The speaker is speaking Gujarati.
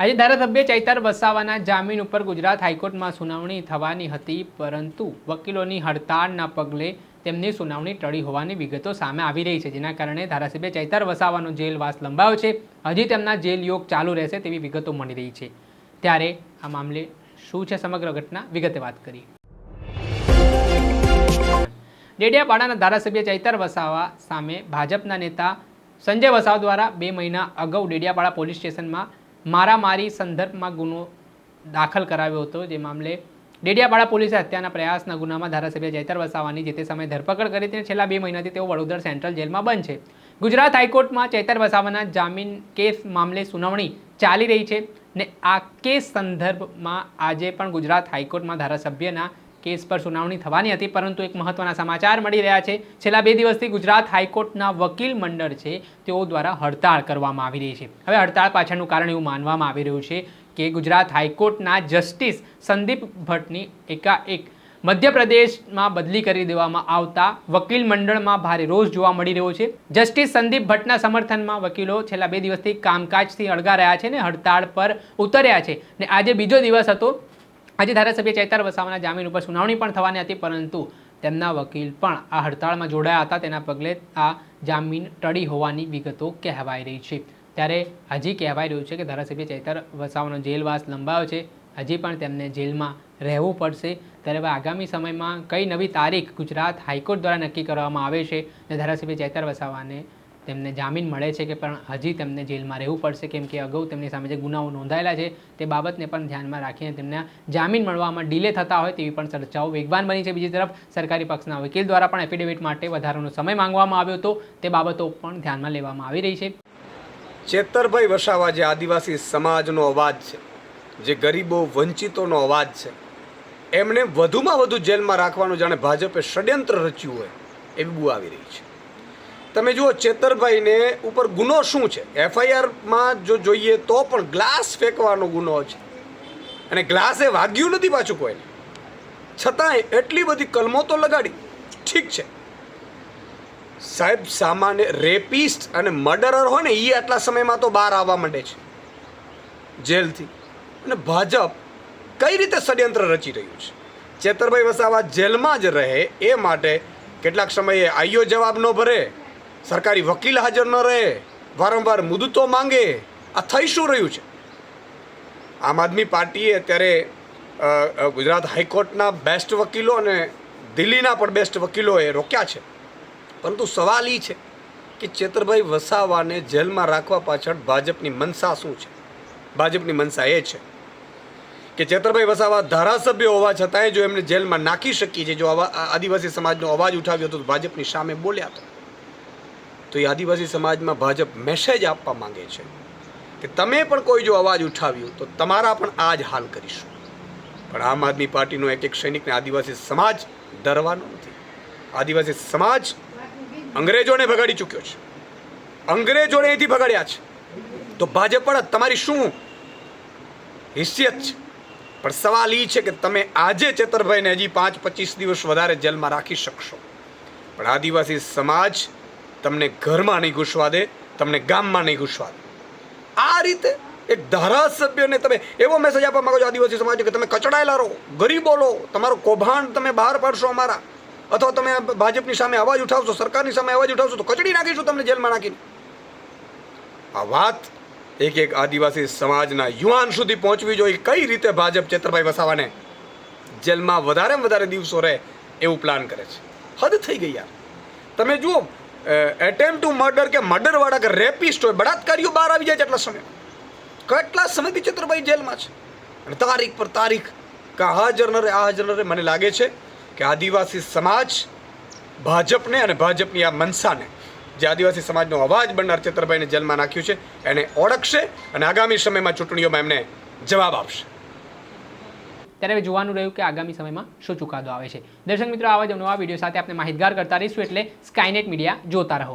આજે ધારાસભ્ય ચૈતર વસાવાના જામીન ઉપર ગુજરાત હાઈકોર્ટમાં સુનાવણી થવાની હતી, પરંતુ વકીલોની હડતાળના પગલે તેમની સુનાવણી ટળી હોવાની વિગતો સામે આવી રહી છે, જેના કારણે ધારાસભ્ય ચૈતર વસાવાનો જેલવાસ લંબાયો છે. હજી તેમના જેલ યોગ ચાલુ રહેશે તેવી વિગતો મળી રહી છે. ત્યારે આ મામલે શું છે સમગ્ર ઘટના? વિગતે વાત કરી ડેડિયાપાડાના ધારાસભ્ય ચૈતર વસાવા સામે ભાજપના નેતા સંજય વસાવા દ્વારા બે મહિના અગાઉ ડેડિયાપાડા પોલીસ સ્ટેશનમાં મારામારી સંદર્ભમાં ગુનો દાખલ કરાવ્યો હતો જે મામલે ડેડિયાપાડા પોલીસે હત્યાના પ્રયાસના ગુનામાં ધારાસભ્ય જયતર વસાવાની જે તે સમયે ધરપકડ કરી હતી છેલ્લા બે મહિનાથી તેઓ વડોદરા સેન્ટ્રલ જેલમાં બંધ છે. ગુજરાત હાઈકોર્ટમાં ચૈતર વસાવાના જામીન કેસ મામલે સુનાવણી ચાલી રહી છે ને આ કેસ સંદર્ભમાં આજે પણ ગુજરાત હાઈકોર્ટમાં ધારાસભ્યના કેસ પર સુનાવણી થવાની હતી, પરંતુ એક મહત્વના સમાચાર મળી રહ્યા છે. છેલ્લા બે દિવસથી ગુજરાત હાઈકોર્ટના વકીલ મંડળ છે, તેઓ દ્વારા હડતાળ કરવામાં આવી રહી છે. હવે હડતાળ પાછળનું કારણ એવું માનવામાં આવી રહ્યું છે કે ગુજરાત હાઈકોર્ટના જસ્ટિસ સંદીપ ભટ્ટની એકાએક મધ્યપ્રદેશમાં બદલી કરી દેવામાં આવતા વકીલ મંડળમાં ભારે રોષ જોવા મળી રહ્યો છે. જસ્ટિસ સંદીપ ભટ્ટના સમર્થનમાં વકીલો છેલ્લા બે દિવસથી કામકાજથી અળગા રહ્યા છે ને હડતાળ પર ઉતર્યા છે. ને આજે બીજો દિવસ હતો આજે ધારાસભ્ય ચૈતર વસાવાના જામીન ઉપર સુનાવણી પણ થવાની હતી, પરંતુ તેમના વકીલ પણ આ હડતાળમાં જોડાયા હતા. તેના પગલે આ જામીન ટળી હોવાની વિગતો કહેવાઈ રહી છે. ત્યારે હજી કહેવાઈ રહ્યું છે કે ધારાસભ્ય ચૈતર વસાવાનો જેલવાસ લંબાયો છે. હજી પણ તેમને જેલમાં રહેવું પડશે. ત્યારે હવે આગામી સમયમાં કઈ નવી તારીખ ગુજરાત હાઈકોર્ટ દ્વારા નક્કી કરવામાં આવે છે? અને ધારાસભ્ય ચૈતર વસાવાને તેમને જામીન મળે છે કે પણ હજી તેમને જેલમાં રહેવું પડશે, કેમ કે અગાઉ તેમની સામે જે ગુનાઓ નોંધાયેલા છે તે બાબતને પણ ધ્યાનમાં રાખીને તેમને જામીન મળવામાં ડિલે થતા હોય તેવી પણ ચર્ચાઓ વેગવાન બની છે. બીજી તરફ, સરકારી પક્ષના વકીલ દ્વારા પણ એફિડેવિટ માટે વધારાનો સમય માંગવામાં આવ્યો હતો. તે બાબતો પણ ધ્યાનમાં લેવામાં આવી રહી છે. ચેતરભાઈ વસાવા જે આદિવાસી સમાજનો અવાજ છે, જે ગરીબો વંચિતોનો અવાજ છે એમણે વધુમાં વધુ જેલમાં રાખવાનું જાણે ભાજપે ષડયંત્ર રચ્યું હોય એવી બુ આવી રહી છે. તમે જુઓ, ચેતરભાઈને ઉપર ગુનો શું છે? એફઆઈઆરમાં જો જોઈએ તો પણ ગ્લાસ ફેંકવાનો ગુનો છે. અને ગ્લાસે વાગ્યું નથી પાછું કોઈને. છતાંય એટલી બધી કલમો તો લગાડી. ઠીક છે. સાહેબ, સામાન્ય રેપિસ્ટ અને મર્ડરર હોય ને એ આટલા સમયમાં તો બહાર આવવા માંડે છે. જેલથી. અને ભાજપ કઈ રીતે ષડયંત્ર રચી રહ્યું છે? ચેતરભાઈ વસાવા જેલમાં જ રહે એ માટે કેટલાક સમયે આઈયો જવાબ ન ભરે. સરકારી વકીલ હાજર ન રહે, વારંવાર મુદતો માંગે, આ થઈ શું રહ્યું છે? આમ આદમી પાર્ટીએ અત્યારે ગુજરાત હાઈકોર્ટના બેસ્ટ વકીલો અને દિલ્હીના પણ બેસ્ટ વકીલોએ રોક્યા છે. પરંતુ સવાલ એ છે કે ચેતરભાઈ વસાવાને જેલમાં રાખવા પાછળ ભાજપની મનસા શું છે? ભાજપની મનસા એ છે કે ચેતરભાઈ વસાવા ધારાસભ્ય હોવા છતાંય જો એમને જેલમાં નાખી શકીએ છે જો આવા- આદિવાસી સમાજનો અવાજ ઉઠાવ્યો હતો તો ભાજપની સામે બોલ્યા હતા તો એ આદિવાસી સમાજમાં ભાજપ મેસેજ આપવા માંગે છે કે તમે પણ કોઈ જો અવાજ ઉઠાવ્યું તો તમારા પણ આ જ હાલ કરીશું. પણ આમ આદમી પાર્ટીનો એક એક સૈનિકને આદિવાસી સમાજ ડરવાનો નથી. આદિવાસી સમાજ અંગ્રેજોને ભગાડી ચૂક્યો છે. અંગ્રેજોને અહીંથી ભગાડ્યા છે. તો ભાજપ પણ તમારી શું હિસ્સિયત છે? પણ સવાલ એ છે કે તમે આજે ચેતરભાઈને હજી પાંચ પચીસ દિવસ વધારે જેલમાં રાખી શકશો. પણ આદિવાસી સમાજ તમને ઘરમાં નહીં ઘૂસવા દે, તમને ગામમાં નહીં ઘૂસવા દે. આ રીતે એક ધારાસભ્યને તમે એવો મેસેજ આપવા માંગો છો, આદિવાસી સમાજ કે તમે કચડાયેલા રહો, ગરીબો લો, તમારું કૌભાંડ તમે બહાર પાડશો અમારા. અથવા તમે ભાજપની સામે અવાજ ઉઠાવશો, સરકારની સામે અવાજ ઉઠાવશો, તો કચડી નાખીશું તમને જેલમાં નાખીને. આ વાત એક એક આદિવાસી સમાજના યુવાન સુધી પહોંચવી જોઈએ, કઈ રીતે ભાજપ ચેતરભાઈ વસાવાને જેલમાં વધારે વધારે દિવસો રહે એવું પ્લાન કરે છે. હદ થઈ ગઈ યાર. તમે જુઓ એટેમ્પ ટુ મર્ડર કે મર્ડરવાળા કે રેપિસ્ટ હોય, બળાત્કારીઓ બહાર આવી જાય છે એટલા સમય. કેટલા સમયથી ચતુરભાઈ જેલમાં છે? અને તારીખ પર તારીખ કે હાજર ન આ હાજર મને લાગે છે કે આદિવાસી સમાજ ભાજપને અને ભાજપની આ મનસાને, જે આદિવાસી સમાજનો અવાજ બનનાર ચતુરભાઈને જેલમાં નાખ્યું છે, એને ઓળખશે અને આગામી સમયમાં ચૂંટણીઓમાં એમને જવાબ આપશે. ત્યારે હવે જોવાનું રહ્યું કે આગામી સમયમાં શું ચુકાદો આવે છે. દર્શક મિત્રો, આવા જ નવા વીડિયો સાથે આપણે માહિતગાર કરતા રહીશું એટલે સ્કાયનેટ મીડિયા જોતા રહો.